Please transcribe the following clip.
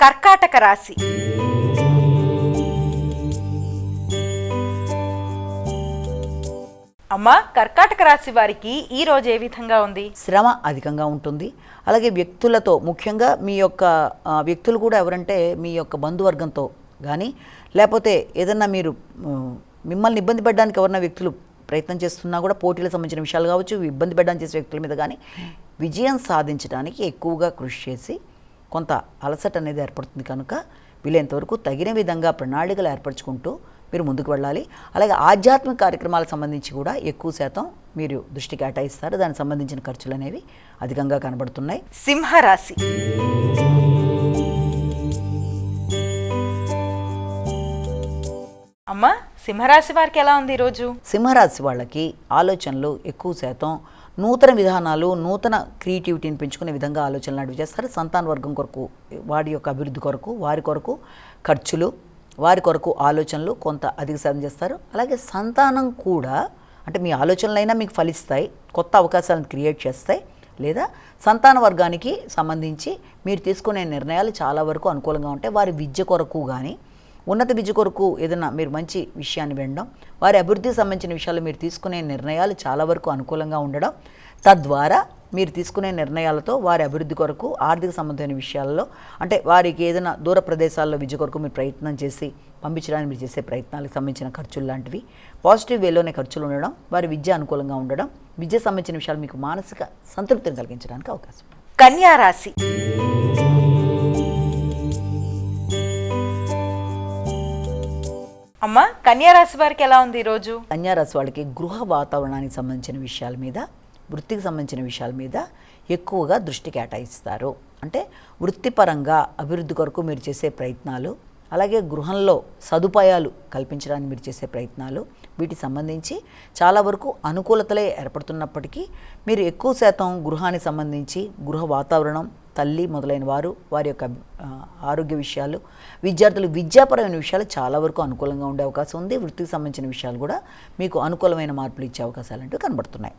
కర్కాటక రాశి. అమ్మా కర్కాటక రాశి వారికి ఈ రోజు ఏ విధంగా ఉంది? శ్రమ అధికంగా ఉంటుంది. అలాగే వ్యక్తులతో ముఖ్యంగా మీ యొక్క ఆ, వ్యక్తులు కూడా ఎవరంటే మీ యొక్క బంధువర్గంతో కానీ లేకపోతే ఏదన్నా మీరు ఉమ్, మిమ్మల్ని ఇబ్బంది పెట్టడానికి ఎవరన్నా వ్యక్తులు ప్రయత్నం చేస్తున్నా కూడా పోటీలకు సంబంధించిన విషయాలు కావచ్చు ఇబ్బంది పెట్టడానికి చేసే వ్యక్తుల మీద కానీ విజయం సాధించడానికి ఎక్కువగా కృషి చేసి కొంత అలసట అనేది ఏర్పడుతుంది కనుక వీలైనంతవరకు తగిన విధంగా ప్రణాళికలు ఏర్పరచుకుంటూ మీరు ముందుకు వెళ్ళాలి. అలాగే ఆధ్యాత్మిక కార్యక్రమాలకు సంబంధించి కూడా ఎక్కువ శాతం మీరు దృష్టి కేటాయిస్తారు. దానికి సంబంధించిన ఖర్చులు అనేవి అధికంగా కనబడుతున్నాయి. సింహరాశి. అమ్మ సింహరాశి వారికి ఎలా ఉంది ఈరోజు? సింహరాశి వాళ్ళకి ఆలోచనలు ఎక్కువ శాతం నూతన విధానాలు నూతన క్రియేటివిటీని పెంచుకునే విధంగా ఆలోచనలు నడిపి చేస్తారు. సంతాన వర్గం కొరకు వాడి యొక్క అభివృద్ధి కొరకు వారి కొరకు ఖర్చులు వారి కొరకు ఆలోచనలు కొంత అధిక సాధన చేస్తారు. అలాగే సంతానం కూడా అంటే మీ ఆలోచనలైనా మీకు ఫలిస్తాయి కొత్త అవకాశాలను క్రియేట్ చేస్తాయి లేదా సంతాన వర్గానికి సంబంధించి మీరు తీసుకునే నిర్ణయాలు చాలా వరకు అనుకూలంగా ఉంటాయి. వారి విద్య కొరకు కానీ ఉన్నత విద్య కొరకు ఏదైనా మీరు మంచి విషయాన్ని వినడం వారి అభివృద్ధికి సంబంధించిన విషయాలు మీరు తీసుకునే నిర్ణయాలు చాలా వరకు అనుకూలంగా ఉండడం తద్వారా మీరు తీసుకునే నిర్ణయాలతో వారి అభివృద్ధి కొరకు ఆర్థిక సంబంధమైన విషయాల్లో అంటే వారికి ఏదైనా దూర ప్రదేశాల్లో విద్య కొరకు మీరు ప్రయత్నం చేసి పంపించడానికి మీరు చేసే ప్రయత్నాలకు సంబంధించిన ఖర్చులు లాంటివి పాజిటివ్ వేలోనే ఖర్చులు ఉండడం వారి విద్య అనుకూలంగా ఉండడం విద్య సంబంధించిన విషయాలు మీకు మానసిక సంతృప్తిని కలిగించడానికి అవకాశం. కన్యా రాశి. అమ్మ కన్యారాశి వారికి ఎలా ఉంది ఈరోజు? కన్యారాశి వాళ్ళకి గృహ వాతావరణానికి సంబంధించిన విషయాల మీద వృత్తికి సంబంధించిన విషయాల మీద ఎక్కువగా దృష్టి కేటాయిస్తారు. అంటే వృత్తిపరంగా అభివృద్ధి కొరకు మీరు చేసే ప్రయత్నాలు అలాగే గృహంలో సదుపాయాలు కల్పించడానికి మీరు చేసే ప్రయత్నాలు వీటికి సంబంధించి చాలా వరకు అనుకూలతలే ఏర్పడుతున్నప్పటికీ మీరు ఎక్కువ శాతం గృహానికి సంబంధించి గృహ వాతావరణం తల్లి మొదలైన వారు వారి యొక్క ఆరోగ్య విషయాలు విద్యార్థులు విద్యాపరమైన విషయాలు చాలా వరకు అనుకూలంగా ఉండే అవకాశం ఉంది. వృత్తికి సంబంధించిన విషయాలు కూడా మీకు అనుకూలమైన మార్పులు ఇచ్చే అవకాశాలు అంటూ కనబడుతున్నాయి.